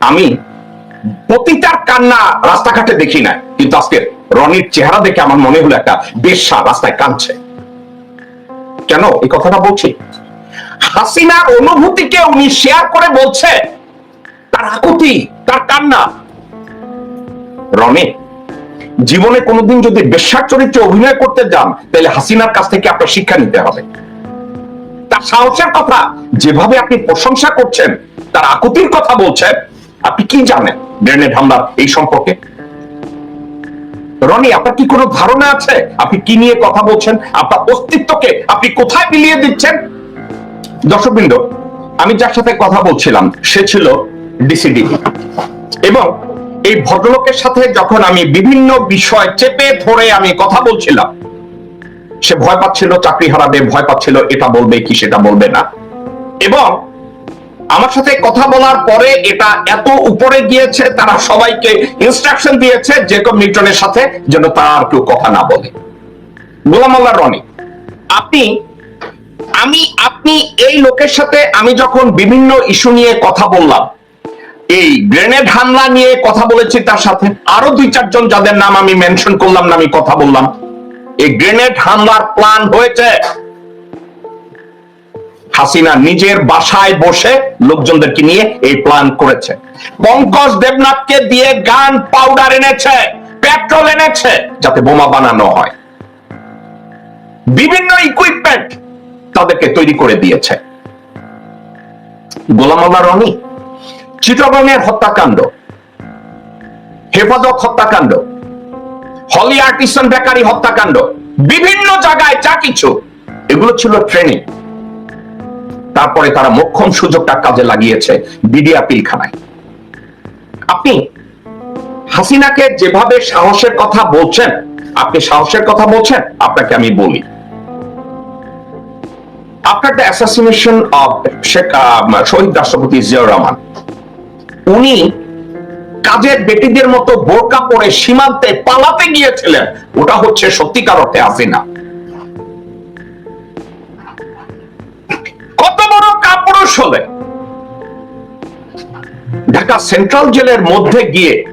আমি পতিতার কান্না রাস্তাঘাটে দেখি না কিন্তু আজকে রনির চেহারা দেখে আমার মনে হলো একটা বেশ্যা রাস্তায় কাঁদছে। কেন এই কথাটা বলছি? হাসিনার অনুভূতিকে উনি শেয়ার করে বলছে, তার আকুতি, তার কান্না। রনি, জীবনে কোনোদিন যদি বেশ্যার চরিত্রে অভিনয় করতে যান, তাহলে হাসিনার কাছ থেকে আপনার শিক্ষা নিতে হবে। তার সাহসের কথা, যেভাবে আপনি প্রশংসা করছেন, তার আকুতির কথা বলছেন আপনি কি জানেন গ্রেনেড হামলার এই সম্পর্কে? রনি, আপনার কি কোনো ধারণা আছে? আপনি কি নিয়ে কথা বলছেন? আপনার অস্তিত্বকে আপনি কোথায় মিলিয়ে দিচ্ছেন? দর্শকবৃন্দ, আমি যার সাথে কথা বলছিলাম, সে ছিল ডিসিডি এবং এই ভদ্রলোকের সাথে যখন আমি বিভিন্ন বিষয় চেপে ধরে আমি কথা বলছিলাম, সে ভয় পাচ্ছিল চাকরি হারাবে ভয় পাচ্ছিল, এটা বলবে কি, সেটা বলবে না। এবং আমার সাথে কথা বলার পরে এটা এত উপরে গিয়েছে, তারা সবাইকে ইনস্ট্রাকশন দিয়েছে জেকব নিউটনের সাথে যেন তারা আর কেউ কথা না বলে। গোলাম আল্লাহ রনি, আপনি, আমি, আপনি এই লোকের সাথে আমি যখন বিভিন্ন ইস্যু নিয়ে কথা বললাম, এই গ্রেনেড হামলা নিয়ে কথা বলেছি তার সাথে, আরও দুই, চারজন যাদের নাম আমি মেনশন করলাম না, আমি কথা বললাম, এই গ্রেনেড হামলার প্ল্যান হয়েছে। হাসিনা নিজের বাসায় বসে লোকজনদেরকে নিয়ে এই প্ল্যান করেছে। পঙ্কজ দেবনাথকে দিয়ে গান পাউডার এনেছে পেট্রোল এনেছে, যাতে বোমা বানানো হয়। বিভিন্ন ইকুইপমেন্ট তাদেরকে তৈরি করে দিয়েছে। গোলাম আল্লাহ রনি চিটগঙ্গের হত্যাকাণ্ড, হেফাজত হত্যাকাণ্ড, হলি আর্টিসন বেকারি হত্যাকাণ্ড, বিভিন্ন জায়গায় যা কিছু, এগুলো ছিল ট্রেনিং তারপরে তারা মোক্ষম সুযোগটা কাজে লাগিয়েছে বিডিয়া পিলখানায়। আপনি হাসিনাকে যেভাবে সাহসের কথা বলছেন, আপনি সাহসের কথা বলছেন, আপনাকে আমি বলি। After the assassination of Sheikh শহীদ রাষ্ট্রপতি জিয়াউর রহমান, উনি কাজের বেটিদের মতো বোরকা পরে সীমান্তে পালাতে গিয়েছিলেন। ওটা হচ্ছে সত্যিকার অর্থে হাসিনা। হলে ঢাকা সেন্ট্রাল জেলের মধ্যে গিয়ে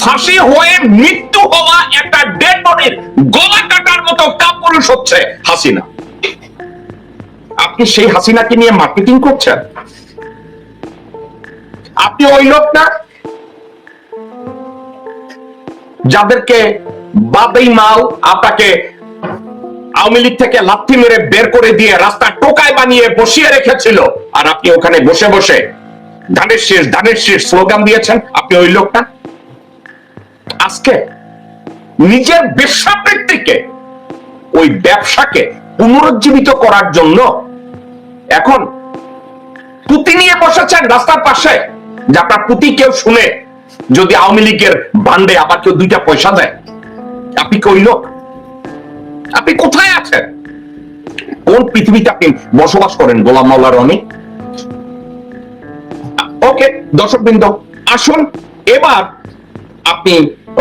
ফাঁসি হয়ে মৃত্যু হওয়া একটা ডেড বডির গলা কাটার মতো কাপুরুষ হচ্ছে হাসিনা। আপনি সেই হাসিনাকে নিয়ে মার্কেটিং করছেন? আপনি ওই লোক না? যাদেরকে বাদেই মাল আপনাকে আওয়ামী লীগ থেকে লাথি মেরে বের করে দিয়ে রাস্তা টোকায় বানিয়ে বসিয়ে রেখেছিল। আর আপনি ওখানে বসে বসে ধানের শেষ ধানের শেষ স্লোগান দিয়েছেন। আপনি ওই লোকটা? আজকে নিজের ব্যবসাবৃত্তিকে ওই ব্যবসাকে পুনরুজ্জীবিত করার জন্য এখন পুঁতি নিয়ে বসেছেন রাস্তার পাশে। যে আপনার পুঁতি কেউ শুনে যদি আওয়ামী লীগের বান্ডে আবার কেউ দুইটা পয়সা দেয়, আপনি কই লোক? আপনি কোথায় আছেন? কোন পৃথিবীতে আপনি বসবাস করেন, গোলাম মাওলা রনি ওকে, দর্শকবৃন্দ, আসুন। এবার আপনি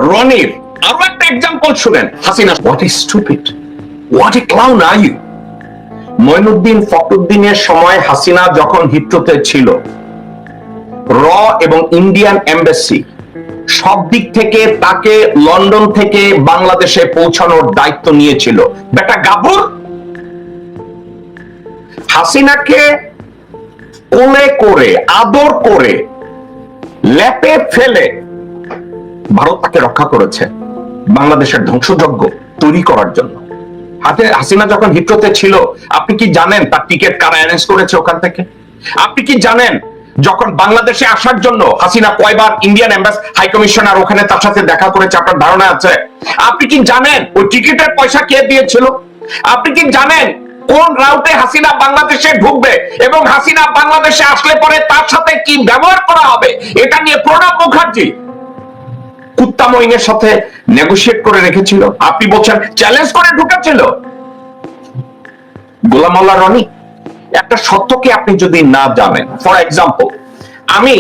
রনির আরও একটা এক্সাম্পল শুনেন। Hasina what is stupid what a clown are you Moinuddin ফখরুদ্দিনের সময় হাসিনা যখন হিট্রোতে ছিল, র এবং ইন্ডিয়ান এম্বাসি সব দিক থেকে তাকে লন্ডন থেকে বাংলাদেশে পৌঁছানোর দায়িত্ব নিয়েছিল। বেটা গাবুর, হাসিনাকে কোলে করে, আদর করে ল্যাপে ফেলে ভারত তাকে রক্ষা করেছে বাংলাদেশের ধ্বংসযজ্ঞ তৈরি করার জন্য। হাতে হাসিনা যখন হিট্রোতে ছিল, আপনি কি জানেন তার টিকিট কারা অ্যারেঞ্জ করেছে ওখান থেকে? আপনি কি জানেন যখন বাংলাদেশে আসার জন্য হাসিনা কয়বার ইন্ডিয়ান এম্বাস হাই কমিশনার ওখানে তার সাথে দেখা করেছে, আপনার ধারণা আছে? আপনি কি জানেন ওই টিকিটের পয়সা কে দিয়েছিল? আপনি কি জানেন কোন রাউটে হাসিনা বাংলাদেশে ঢুকবে এবং হাসিনা বাংলাদেশে আসলে পরে তার সাথে কি ব্যবহার করা হবে? এটা নিয়ে প্রণব মুখার্জি কুত্তা মইনের সাথে নেগোশিয়েট করে রেখেছিল। আপনি বলছেন চ্যালেঞ্জ করে ঢুকেছিল? গোলাম আল্লাহ রনি একটা সত্যকে আপনি যদি না জানেন ফর এক্সাম্পল আমি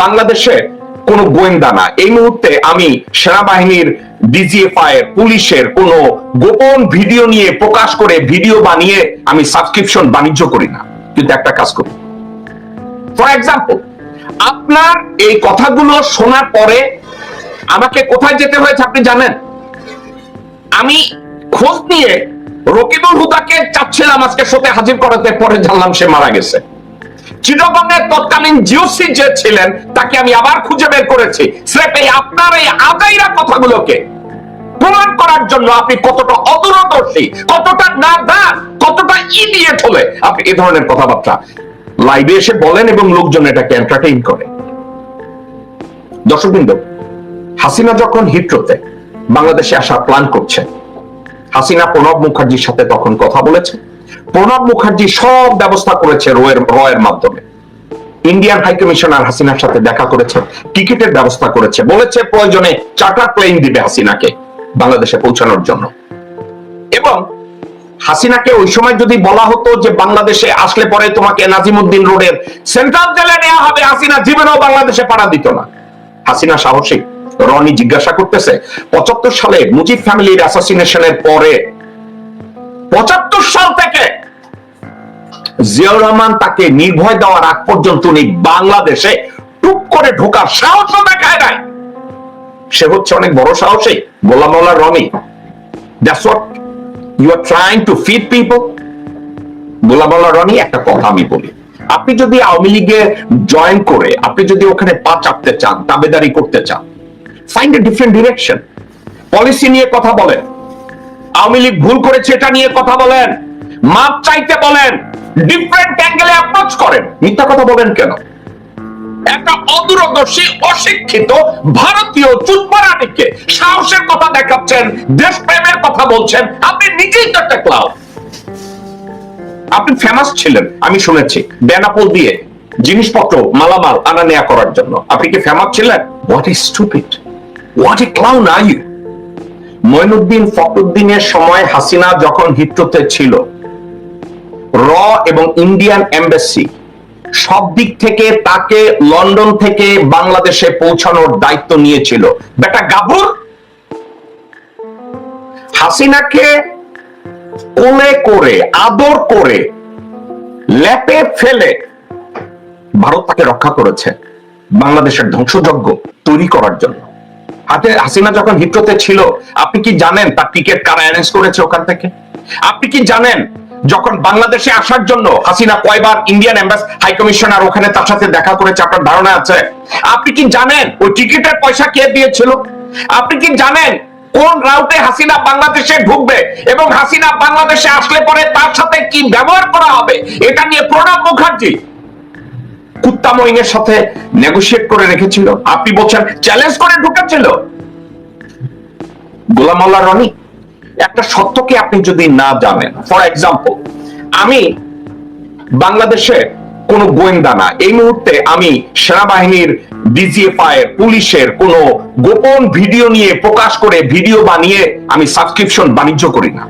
বাংলাদেশের কোন গোয়েন্দা না, এই মুহূর্তে আমি সেনাবাহিনীর ডিজিএফআই এর, পুলিশের কোন গোপন ভিডিও নিয়ে প্রকাশ করে ভিডিও বানিয়ে আমি সাবস্ক্রিপশন বাণিজ্য করি না, কিন্তু একটা কাজ করি। ফর এক্সাম্পল আপনার এই কথাগুলো শোনার পরে আমাকে কোথায় যেতে হয়েছে আপনি জানেন? আমি খোঁজ নিয়ে রকিবুল হুদাকে চাচ্ছিলাম আজকে সাথে হাজির করাতে, পরে জানলাম সে মারা গেছে। চিরগঙ্গের তৎকালীন জিওসি যে ছিলেন, তাকে আমি আবার খুঁজে বের করেছি। স্রেফ এই আপনার এই কথাগুলোকে প্রমাণ করার জন্য আপনি কতটা অদূরদর্শী, কতটা নাদান কতটা ইডিয়েট হলে। আপনি এই ধরনের কথাবার্তা লাইভে এসে বলেন এবং লোকজন এটাকে এন্টারটেইন করে। দর্শকবৃন্দ, হাসিনা যখন হিট্রোতে বাংলাদেশে আসার প্ল্যান করছে হাসিনা প্রণব মুখার্জির সাথে তখন কথা বলেছে। প্রণব মুখার্জি সব ব্যবস্থা করেছে রয়ের রয়ের মাধ্যমে। ইন্ডিয়ান হাই কমিশনার হাসিনার সাথে দেখা করেছে, টিকিটের ব্যবস্থা করেছে, বলেছে প্রয়োজনে চার্টার প্লেন দিবে হাসিনাকে বাংলাদেশে পৌঁছানোর জন্য। এবং হাসিনাকে ওই সময় যদি বলা হতো যে বাংলাদেশে আসলে পরে তোমাকে নাজিমুদ্দিন রোডের সেন্ট্রাল জেলে নেওয়া হবে, হাসিনা জীবনেও বাংলাদেশে পাড়া দিত না। হাসিনা সাহসী। রনি জিজ্ঞাসা করতেছে, পঁচাত্তর সালে মুজিব ফ্যামিলির অ্যাসাসিনেশনের পরে, পঁচাত্তর সাল থেকে জিয়াউর রহমান তাকে নির্ভয় দেওয়ার আগ পর্যন্ত উনি বাংলাদেশে টুক করে ঢোকার সাহসও দেখায় নাই। সে হচ্ছে অনেক বড় সাহসী, Golam Maula Roni. That's what you are trying to feed people Golam Maula Roni একটা কথা আমি বলি। আপনি যদি আওয়ামী লীগে জয়েন করে, আপনি যদি ওখানে পা চাপতে চান, তাবেদারি করতে চান find a different direction policy নিয়ে কথা বলেন। আওয়ামী লীগ ভুল করেছে, এটা নিয়ে কথা বলেন। মাপ চাইতে বলেন। ডিফারেন্ট অ্যাঙ্গেলে অ্যাপ্রোচ করেন। মিথ্যা কথা বলেন কেন? একটা অদূরদর্শী, অশিক্ষিত, ভারতীয় চুতমারানিকে সাহসের কথা দেখাচ্ছেন, দেশপ্রেমের কথা বলছেন। আপনি নিজেই তো একটা ক্লাউড আপনি ফেমাস ছিলেন, আমি শুনেছি। বেনাপোল দিয়ে জিনিসপত্র, মালামাল আনা নেয়া করার জন্য। আপনি কি ফেমাস ছিলেন? What is stupid what a clown are you Moinuddin ফখরুদ্দিনের সময় হাসিনা যখন হিট্রোতে ছিল, র এবং ইন্ডিয়ান এম্বাসি সব দিক থেকে তাকে লন্ডন থেকে বাংলাদেশে পৌঁছানোর দায়িত্ব নিয়েছিল। বেটা গাবুর হাসিনাকে কোলে করে, আদর করে ল্যাপে ফেলে ভারত তাকে রক্ষা করেছে। বাংলাদেশের ধ্বংসযজ্ঞ তৈরি করার জন্য। হাতে হাসিনা যখন হিট্রোতে ছিল, আপনি কি জানেন তার টিকিট কারা অ্যারেঞ্জ করেছে ওখান থেকে? আপনি কি জানেন যখন বাংলাদেশে আসার জন্য হাসিনা কয়বার ইন্ডিয়ান এম্বাস হাই কমিশনার ওখানে তার সাথে দেখা করেছে, আপনার ধারণা আছে? আপনি কি জানেন ওই টিকিটের পয়সা কে দিয়েছিল? আপনি কি জানেন কোন রাউটে হাসিনা বাংলাদেশে ঢুকবে এবং হাসিনা বাংলাদেশে আসলে পরে তার সাথে কি ব্যবহার করা হবে? এটা নিয়ে প্রণব মুখার্জি কুত্তা মইং এর সাথে করে রেখেছিল। চ্যালেঞ্জ করে ঢুকেছিল। রনি, একটা সত্যকে আপনি যদি না জানেন ফর এক্সাম্পল আমি বাংলাদেশে কোন গোয়েন্দা না, এই মুহূর্তে আমি সেনাবাহিনীর ডিজিএফআই পুলিশের কোন গোপন ভিডিও নিয়ে প্রকাশ করে ভিডিও বানিয়ে আমি সাবস্ক্রিপশন বাণিজ্য করি না।